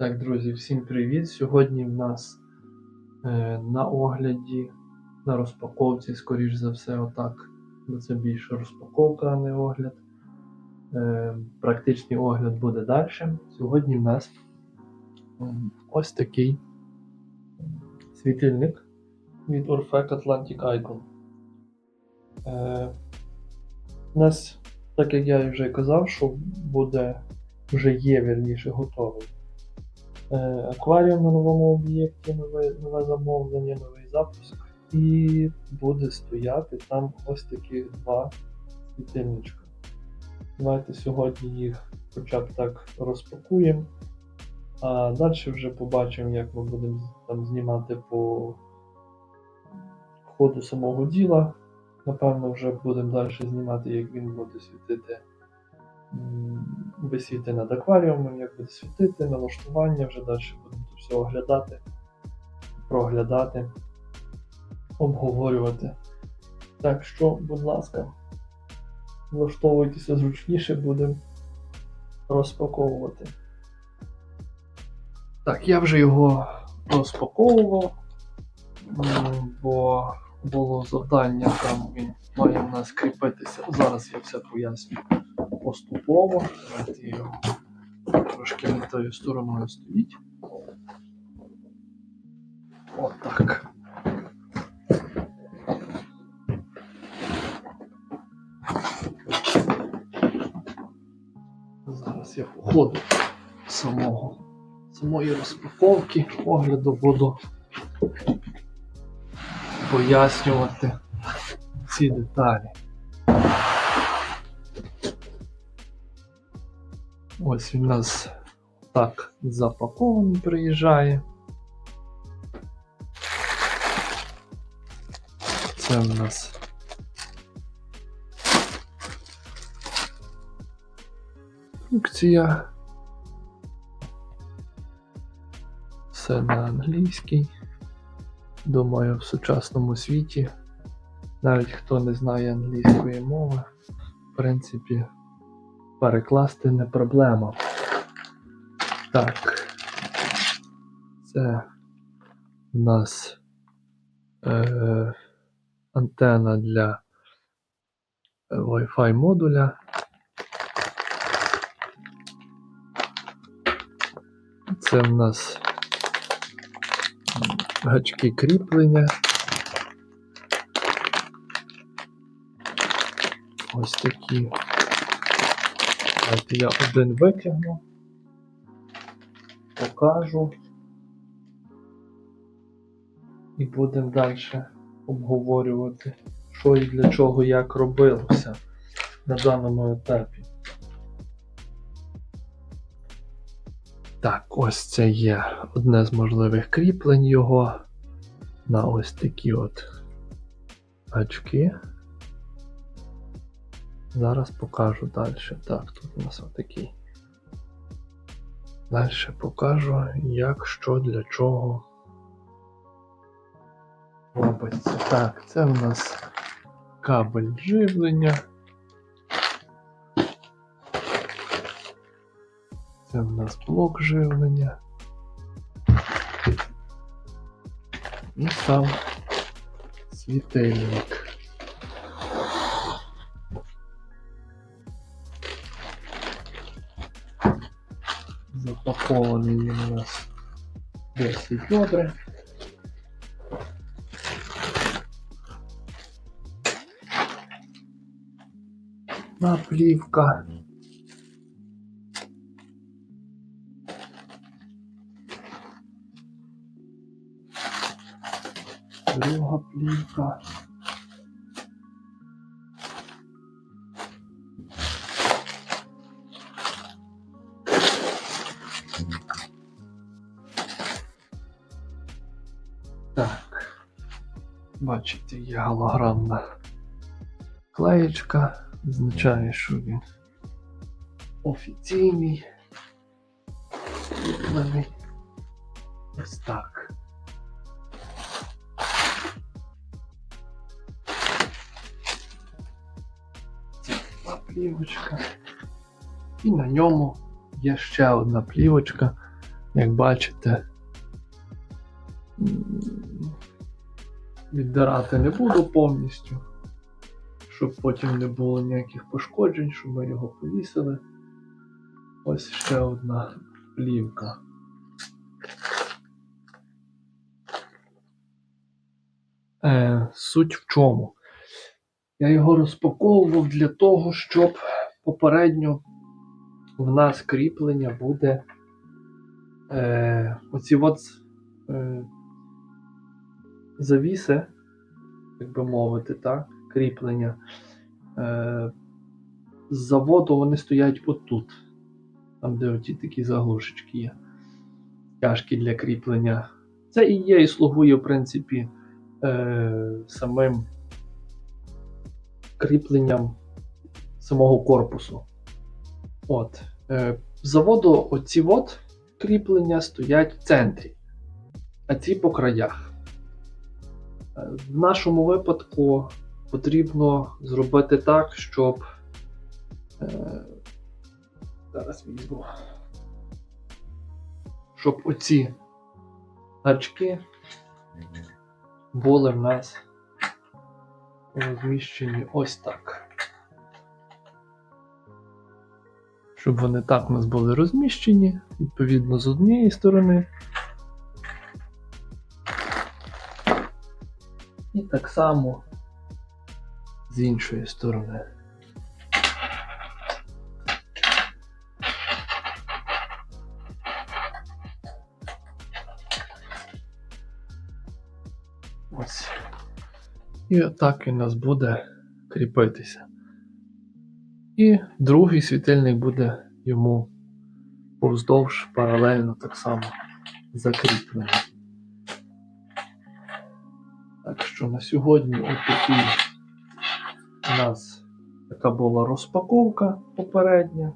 Так, друзі, всім привіт! Сьогодні в нас е, на огляді, на розпаковці, скоріш за все, отак. Бо це більше розпаковка, а не огляд. Е, практичний огляд буде далі. Сьогодні в нас ось такий світильник від Orfec Atlantic Icon. Е, у нас, так як я вже казав, що буде, вже є вірніше готовий. Е, акваріум на новому об'єкті, нове, нове замовлення, новий запуск. І буде стояти там ось такі два світильничка. Давайте сьогодні їх хоча б так розпакуємо. А далі вже побачимо, як ми будемо там знімати по ходу самого діла. Напевно, вже будемо далі знімати, як він буде світити висіти над акваріумом, як буде світити, налаштування, вже далі будемо це все оглядати, проглядати, обговорювати. Так що, будь ласка, влаштовуйтеся зручніше, будемо розпаковувати. Так, я вже його розпаковував, бо було завдання, там він має в нас кріпитися. Зараз я все поясню поступово. Давайте його трошки не тою стороною стоїть. Отак. Зараз я по ходу самого, самої розпаковки огляду буду пояснювати ці деталі. Ось він у нас так запакований приїжджає. Це в нас інструкція. Все на англійській. Думаю, в сучасному світі, навіть хто не знає англійської мови, в принципі, перекласти не проблема. Так. Це у нас е, антена для Wi-Fi модуля. Це в нас гачки кріплення. Ось такі. Давайте я один витягну, покажу. І будемо далі обговорювати, що і для чого, як робилося на даному етапі. Так, ось це є одне з можливих кріплень його на ось такі от гачки. Зараз покажу далі. Так, тут у нас отакий. Далі покажу, як, що, для чого робиться. Так, це в нас кабель живлення. Це в нас блок живлення. І сам світильник. Запакований він у нас досить добре. Наплівка. Друга плівка. Так. Бачите, є голограмна клеєчка. Означає, що він офіційний. Кріплений. Ось так. Це одна плівочка. І на ньому є ще одна плівочка Як бачите, віддирати не буду повністю, щоб потім не було ніяких пошкоджень, щоб ми його повісили. Ось ще одна плівка. Е, суть в чому? Я його розпаковував для того, щоб попередньо в нас кріплення буде е, оці от е, завіси, як би мовити, так, кріплення. Е, з заводу вони стоять отут, там, де оті такі заглушечки є. Тяжкі для кріплення. Це і є, і слугує, в принципі, е, самим кріпленням самого корпусу. От. Е, заводу оці от кріплення стоять в центрі, а ці по краях. В нашому випадку потрібно зробити так, щоб. Е, зараз візьму. Щоб оці гачки були в нас розміщені ось так. Щоб вони так у нас були розміщені, відповідно, з однієї сторони. Так само з іншої сторони. Ось. І отак він у нас буде кріпитися. І другий світильник буде йому повздовж паралельно так само закріплений. Так що на сьогодні отакий у нас така була розпаковка попередня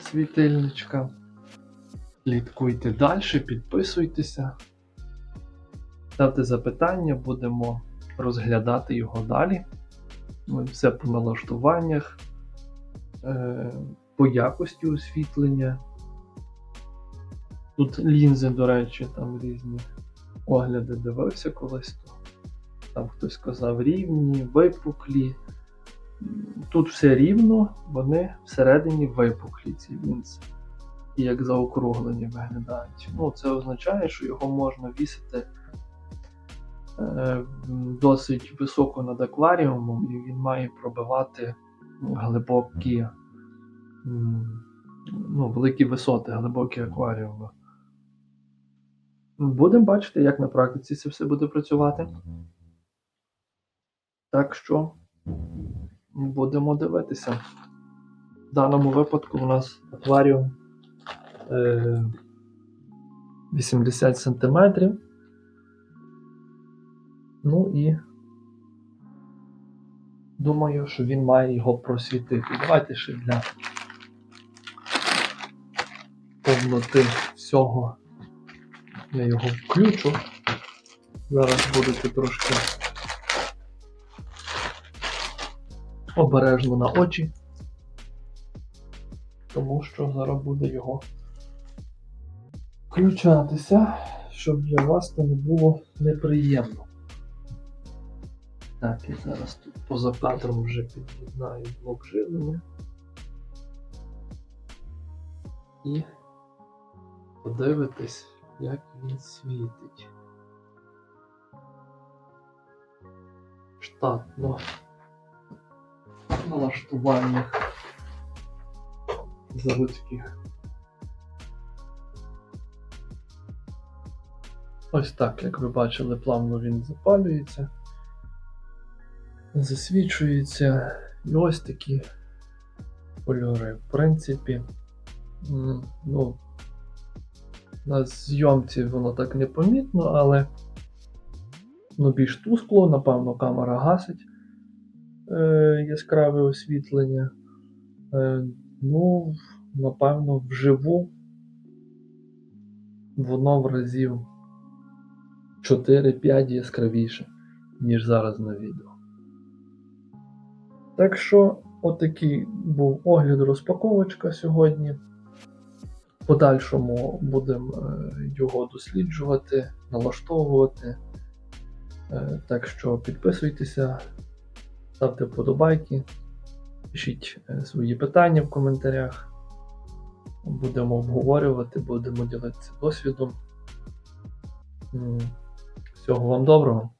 світильничка. Слідкуйте далі, підписуйтеся. Ставте запитання, будемо розглядати його далі. Ну, Все по налаштуваннях, е, по якості освітлення. Тут лінзи, до речі, там різні огляди дивився колись. То там хтось сказав рівні, випуклі. Тут все рівно, вони всередині випуклі ці лінзи. І як заокруглені виглядають. Ну, це означає, що його можна вісити е, досить високо над акваріумом, і він має пробивати глибокі, ну, великі висоти, глибокі акваріуми. Будемо бачити, як на практиці це все буде працювати. Так що будемо дивитися. В даному випадку у нас акваріум е, 80 сантиметрів. Ну і думаю, що він має його просвітити. Давайте ще для повноти всього я його включу. Зараз будете трошки обережно на очі, тому що зараз буде його включатися, щоб для вас це не було неприємно. Так, і зараз тут поза кадром вже під'єднаю блок живлення. І подивитись, як він світить. Штатно налаштуваннях заводських. Ось так, як ви бачили, плавно він запалюється засвічується. І ось такі кольори. В принципі, ну, на зйомці воно так не помітно, але ну, більш тускло, напевно, камера гасить е, яскраве освітлення. Е, ну, напевно, вживу воно в разів 4-5 яскравіше, ніж зараз на відео. Так що, отакий був огляд розпаковочка сьогодні. Подальшому будемо е, його досліджувати, налаштовувати. Е, Так що підписуйтеся, ставте вподобайки, пишіть е, свої питання в коментарях. Будемо обговорювати, будемо ділитися досвідом. Всього вам доброго.